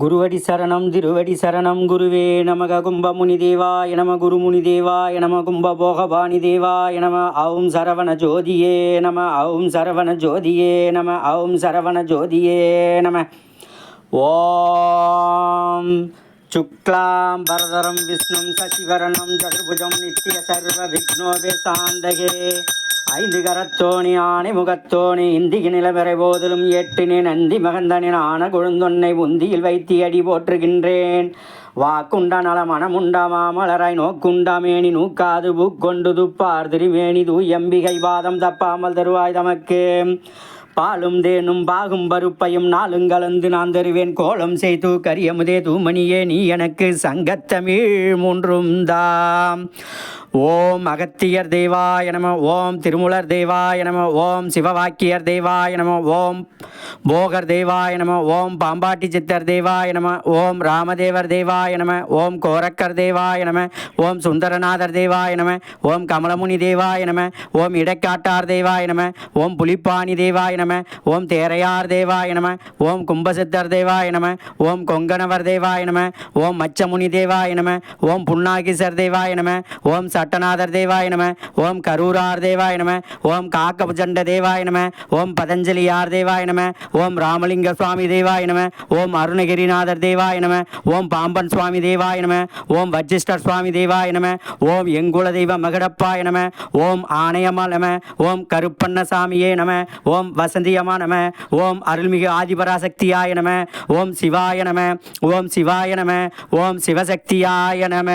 குருவடி சரணம் திருவடி சரணம் குருவே நமக கும்பமுனி தேவாய நம குருமுனி தேவாய நம கும்ப போகபாணி தேவாய நம ஔம் சரவண ஜோதியே நம ஔம் சரவண ஜோதியே நம ஔம் சரவண ஜோதியே நம. ஓம் சுக்லாம் பரதரம் விஷ்ணும் சசிவரணம் சதுர்புஜம் நித்திய சர்வ விக்னோபே சாந்தகே. ஐந்து கரத்தோணி ஆணை முகத்தோணி இந்திக்கு நிலவரை போதிலும் எட்டினே நந்தி மகந்தனின் ஆன கொழுந்தொன்னை உந்தியில் வைத்தி அடி போற்றுகின்றேன். வாக்குண்டா நல மனமுண்டா மாமலராய் நோக்குண்டா மேனி நூக்காது பூக்கொண்டு துப்பார் திருமேனி தூயம்பிகை பாதம் தப்பாமல் தருவாய் தமக்கு. பாலும் தேனும் பாகும் பருப்பையும் நாளும் கலந்து நான் தருவேன். கோலம் செய்து கரியமுதே தூமணியே நீ எனக்கு சங்கத்தமிழ் மூன்றும் தாம். ஓம் அகத்தியர் தெய்வாய நம ஓம் திருமுலர் தெய்வாய நம ஓம் சிவவாக்கியர் தெய்வாய நம ஓம் போகர் தேவாய நம ஓம் பாம்பாட்டி சித்தர் தேவாய நம ஓம் ராமதேவர் தேவாய நம ஓம் கோரக்கர் தேவாய நம ஓம் சுந்தரநாதர் தேவாய நம ஓம் கமலமுனி தேவாய நம ஓம் இடைக்காட்டார் தேவாய நம ஓம் புலிப்பாணி தேவாய நம ஓம் தேரையார் தேவாய நம ஓம் கும்பசித்தர் தேவாய நம ஓம் கொங்கணவர் தேவாய நம ஓம் மச்சமுனி தேவாய நம ஓம் புன்னாகிசர் தேவாய நம ஓம் சட்டநாதர் தேவாய நம ஓம் கரூரார் தேவாய நம ஓம் காக்கபுஜண்ட தேவாய நம ஓம் பதஞ்சலியார் தேவாய நம ஓம் ராமலிங்க சுவாமி தேவாய நம ஓம் அருணகிரிநாதர் தேவாய நம ஓம் பாம்பன் சுவாமி தேவாய நம ஓம் வஜிஷ்டர் சுவாமி தேவாய நம ஓம் எங்குல தெய்வ மகடப்பாய நம ஓம் ஆணையமா நம ஓம் கருப்பண்ணசாமியே நம ஓம் வசந்தியமா நம ஓம் அருள்மிகு ஆதிபராசக்தியாய நம ஓம் சிவாய நம ஓம் சிவாய நம ஓம் சிவசக்தியாய நம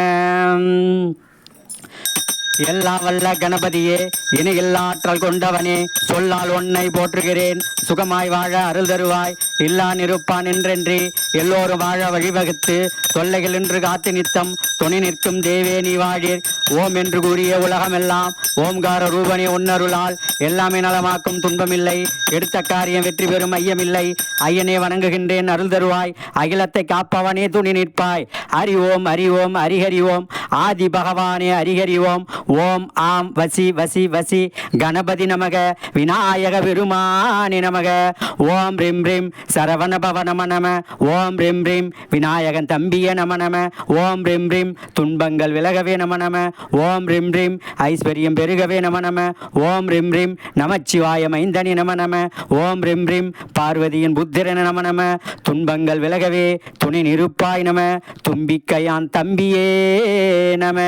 எல்லாம் வல்ல கணபதியே இனி இல்லாற்றல் கொண்டவனே சொல்லால் உன்னை போற்றுகிறேன். சுகமாய் வாழ அருள் தருவாய். இல்லான் இருப்பான் என்றென்றி எல்லோரும் வாழ வழிவகுத்து தொல்லைகள் என்று காத்து நித்தம் துணி நிற்கும் தேவே நீ வாழீர். ஓம் என்று கூறிய உலகமெல்லாம் ஓம்கார ரூபனே உன்னருளால் எல்லாமே நலமாக்கும் துன்பமில்லை. எடுத்த காரியம் வெற்றி பெறும் ஐயமில்லை. ஐயனே வணங்குகின்றேன் அருள் தருவாய். அகிலத்தை காப்பவனே துணி நிற்பாய். ஹரி ஓம் ஹரி ஓம் ஹரிஹரி ஓம் ஆதி பகவானே ஹரிஹரி ஓம் ஓம் ஆம் வசி வசி வசி. கணபதி நமக. விநாயக பெருமானி நமக. ஓம் ரிம் ரிம் சரவண பவ நம நம. ஓம் ரிம் ரிம் விநாயகன் தம்பிய நம நம. ஓம் ரிம் ரிம் துன்பங்கள் விலகவே நம நம. ஓம் ரிம் ரிம் ஐஸ்வர்யம் பெருகவே நம நம. ஓம் ரிம் ரிம் நமச்சிவாய மைந்தனி நம நம. ஓம் ரிம் ரிம் பார்வதியின் புத்திரன நம நம. துன்பங்கள் விலகவே துணை நிருப்பாய் நம. தும்பிக்கையான் தம்பியே. நம.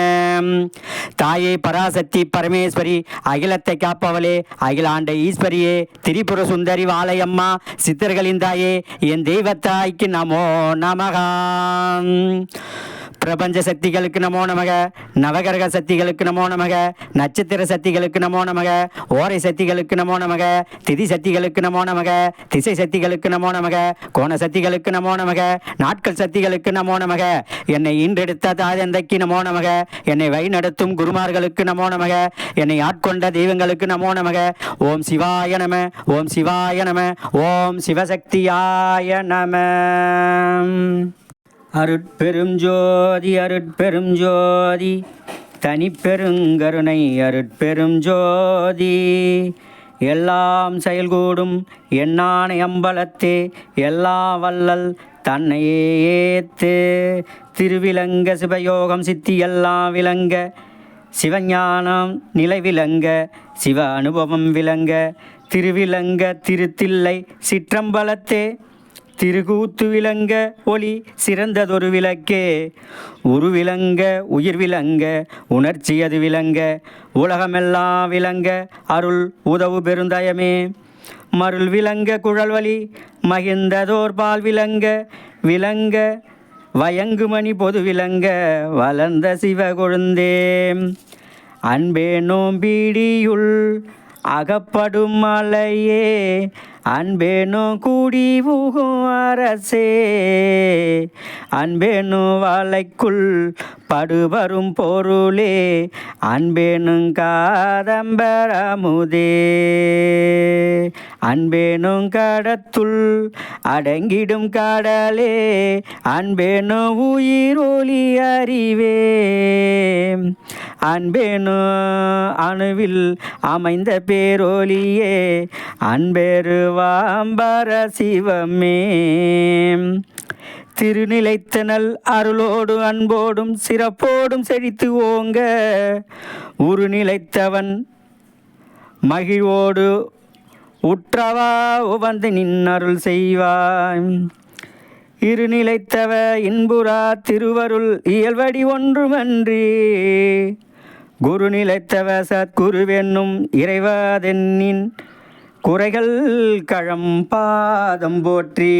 தாயே பராசக்தி பரமேஸ்வரி அகிலத்தை காப்பவளே அகிலாண்ட ஈஸ்வரியே திரிபுர சுந்தரி வாழையம்மா சித்தர்களின் தாயே என் தெய்வத்தாய்க்கு நமோ நமகான் பிரபஞ்ச சக்திகளுக்கு நமோ நமக நவகிரக சக்திகளுக்கு நமோ நமக நட்சத்திர சக்திகளுக்கு நமோ நமக ஓரை சக்திகளுக்கு நமோ நமக திதி சக்திகளுக்கு நமோ நமக திசை சக்திகளுக்கு நமோ நமக கோண சக்திகளுக்கு நமோ நமக நாட்கள் சக்திகளுக்கு நமோ நமக என்னை இன்றெடுத்த தாதந்தைக்கு நமோ நமக என்னை வழிநடத்தும் குருமார்களுக்கு நமோ நமக என்னை ஆட்கொண்ட தெய்வங்களுக்கு நமோ நமக ஓம் சிவாய நம ஓம் சிவாய நம ஓம் சிவசக்தியாய நம அருட்பெரும் ஜோதி அருட்பெரும் ஜோதி தனிப்பெருங்கருணை அருட்பெரும் ஜோதி எல்லாம் செயல்கூடும் எண்ணான அம்பலத்தே எல்லா வல்லல் தன்னையே ஏத்து. திருவிலங்க சிவயோகம் சித்தி எல்லாம் விளங்க சிவஞானம் நிலை விளங்க சிவ அனுபவம் விளங்க. திருவிலங்க திருத்தில்லை சிற்றம்பலத்தே திருக்கூத்து விளங்க ஒளி சிறந்ததொரு விளக்கே. உருவிளங்க உயிர் விளங்க உணர்ச்சி அது விளங்க உலகமெல்லாம் விளங்க அருள் உதவு பெருந்தயமே. மருள் விளங்க குழல்வழி மகிழ்ந்ததோர் பால் விளங்க விளங்க வயங்குமணி பொது விளங்க வளர்ந்த சிவ கொழுந்தேம். அன்பே நோம்பீடியுள் அகப்படும் மலையே அன்பேனோ கூடி புகும் அரசே. அன்பேனு வாழைக்குள் படுவரும் பொருளே அன்பேனும் காதம்பரமுதே. அன்பேனும் கடத்துள் அடங்கிடும் கடலே அன்பேனும் உயிரொலி அறிவே. அன்பேனு அணுவில் அமைந்த பேரொலியே அன்பெருவாம்பர சிவமே. திருநிலைத்தனல் அருளோடு அன்போடும் சிறப்போடும் செழித்து ஓங்க உருநிலைத்தவன் மகிழ்வோடு உற்றவா உவந்து நின் அருள் செய்வாய். இருநிலைத்தவ இன்புறா திருவருள் இயல்வடி ஒன்றுமன்றி குரு நிலைத்தவ சத்குருவென்னும் இறைவாதென்னின் குறைகள் கழம்பாதம் போற்றி.